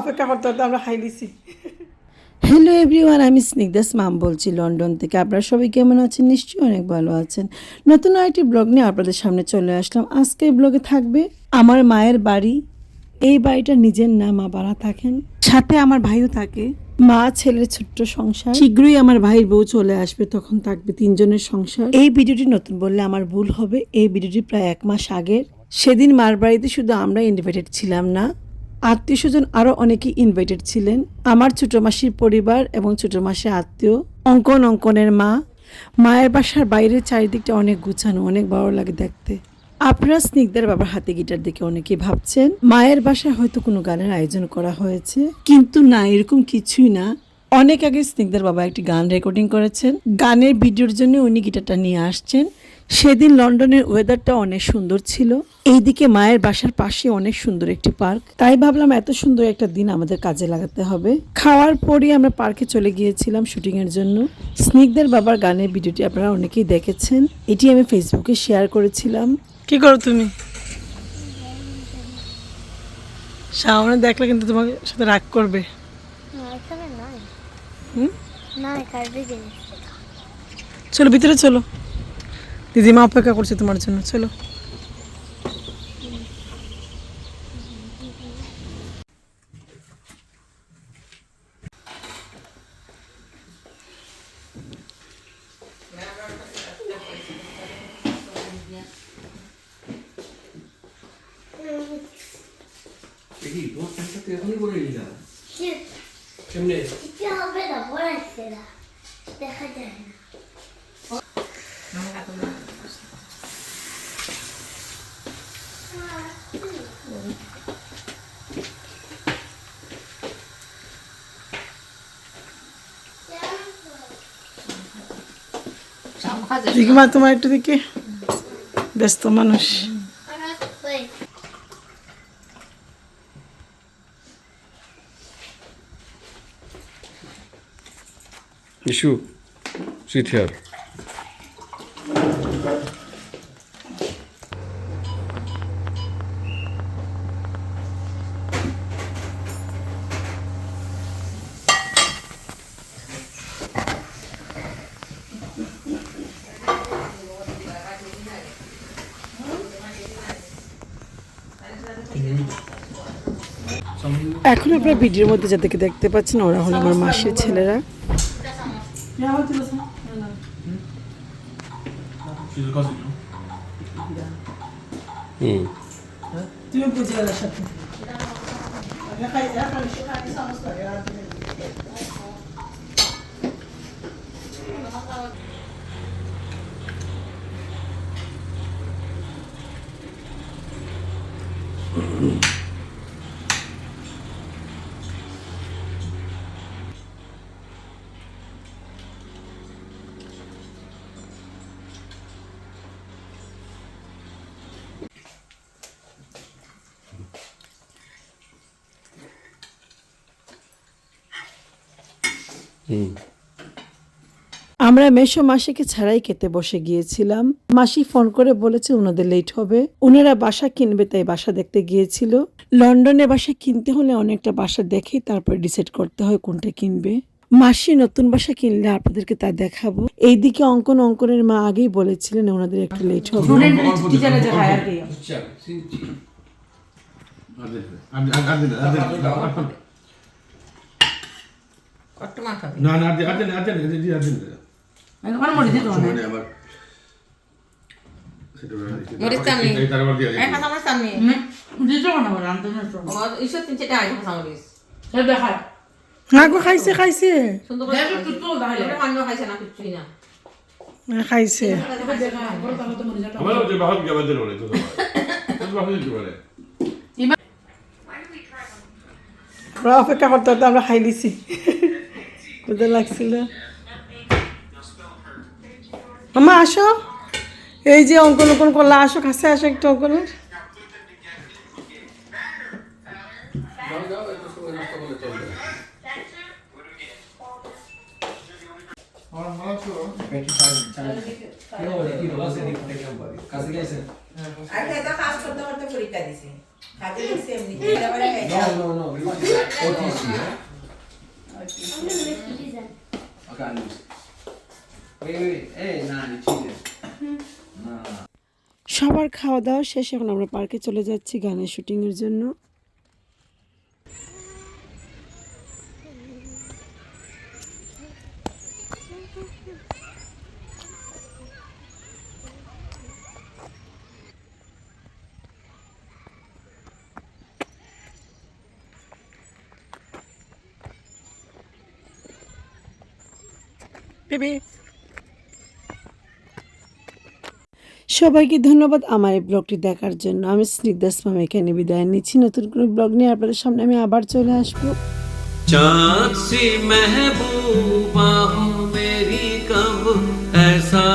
অপেক্ষা করতে করতে আমরা খাই দিছি। হ্যালো এভরিওয়ান আমি স্নিগ্ধাস মাম বলছি লন্ডন থেকে। আপনারা সবাই কেমন আছেন? নিশ্চয়ই অনেক ভালো আছেন। নতুন আরেকটি ব্লগ নিয়ে আপনাদের সামনে চলে আসলাম। আজকে এই ব্লগে থাকবে আমার মায়ের বাড়ি। এই বাড়িটা নিজের না মা বাড়া থাকেন। সাথে আমার ভাইও থাকে। মা ছেলের ছোট্ট সংসার। শীঘ্রই আমার ভাইয়ের বউ চলে আসবে তখন থাকবে তিনজনের সংসার। এই ভিডিওটি নতুন বললে আমার ভুল হবে। এই ভিডিওটি প্রায় এক মাস আগের। সেদিন মার বাড়িতে শুধু আমরা ইনভাইটেড ছিলাম না আত্মীয় স্বজন আরও অনেকেই ইনভাইটেড ছিলেন। আমার ছোট মাসির পরিবার এবং ছোট মাসির আত্মীয় অঙ্কন অঙ্কনের মা। মায়ের বাসার বাইরের চারিদিকটা অনেক গুছানো অনেক ভালো লাগে দেখতে। আপনারা স্নিগ্ধার বাবার হাতে গিটার দেখে অনেকে ভাবছেন, মায়ের বাসায় হয়তো কোনো গানের আয়োজন করা হয়েছে। কিন্তু না, এরকম কিছুই না। অনেক আগে স্নিগ্ধার বাবা একটি গান রেকর্ডিং করেছেন। গানের ভিডিওর জন্য উনি গিটারটা নিয়ে আসছেন। সেদিন লন্ডনের ওয়েদারটা অনেক সুন্দর ছিল। এইদিকে মায়ের বাসার পাশে অনেক সুন্দর একটি পার্ক। তাই ভাবলাম এত সুন্দর একটা দিন আমাদের কাজে লাগাতে হবে। খাওয়ার পরই আমরা পার্কে চলে গিয়েছিলাম শুটিং এর জন্য। স্নিগ্ধের বাবার গানের ভিডিওটি আপনারা অনেকেই দেখেছেন। এটি আমি ফেসবুকে শেয়ার করেছিলাম। কি করো তুমি? সামনে দেখলে কিন্তু তোমার সাথে রাগ করবে। চলো ভিতরে চলো। দিদিমা অপেক্ষা করছে তোমার জন্য চলো। কেমনে? হবে না পড়াচ্ছে না। দেখা যায় না। দিদিমা তোমার একটু দিকে। ব্যস্ত মানুষ। ইস্যু sit here এখন আপনারা ভিডিওর মধ্যে যাদেরকে দেখতে পাচ্ছেন ওরা হলো আমার মাসির ছেলেরা। হুম। আমরা মেশো মাসিকে ছাড়াই খেতে বসে গিয়েছিলাম মাসি ফোন করে বলেছে ওনাদের লেট হবে ওনারা বাসা কিনবে তাই বাসা দেখতে গিয়েছিল লন্ডনে বাসা কিনতে হলে অনেকটা বাসা দেখেই তারপর ডিসাইড করতে হয় কোনটা কিনবে মাসি নতুন বাসা কিনলে আপনাদেরকে তা দেখাবো এইদিকে অঙ্কন অঙ্কনের মা আগেই বলেছিলেন ওনাদের একটু লেট হবে মাছ হবে না না আবার। মরিচ আমার দিতে না। বলে আনতে না ও ঈশ্বর তিন চারটা আইটেম সামরিস সে দেখায় না গো খাইছে খাইছে। সুন্দর করে দেখো তুই তো দেখায় এটা খাইছে না কিছুই না। খাইছে। আমার যে বাহক গাবাদের বলে তো তো বাহক দিতে পারে ওরা অপেক্ষা করতে করতে আমরা খাই দিছি কোথায় লাগছিল। মামা, আসো। এই যে অঙ্কন অঙ্কন করলা, আসো, কাছে আসো একটু অঙ্কনের আর খেতে কাজ করতে Wait, wait, দিছি খাতে দিছি এমনি এবারে সবার খাওয়া দাওয়া শেষে এখন আমরা পার্কে চলে যাচ্ছি গানের শুটিংয়ের জন্য। টিভি সবাইকে ধন্যবাদ আমার এই ব্লগটি দেখার জন্য। আমি স্নিগ্ধা স্বামী এখানে বিদায় নিচ্ছি। নতুন কোনো ব্লগ নিয়ে আপনাদের সামনে আমি আবার চলে আসব। চাঁদ সি মেহবুবা মেরি কব ऐसा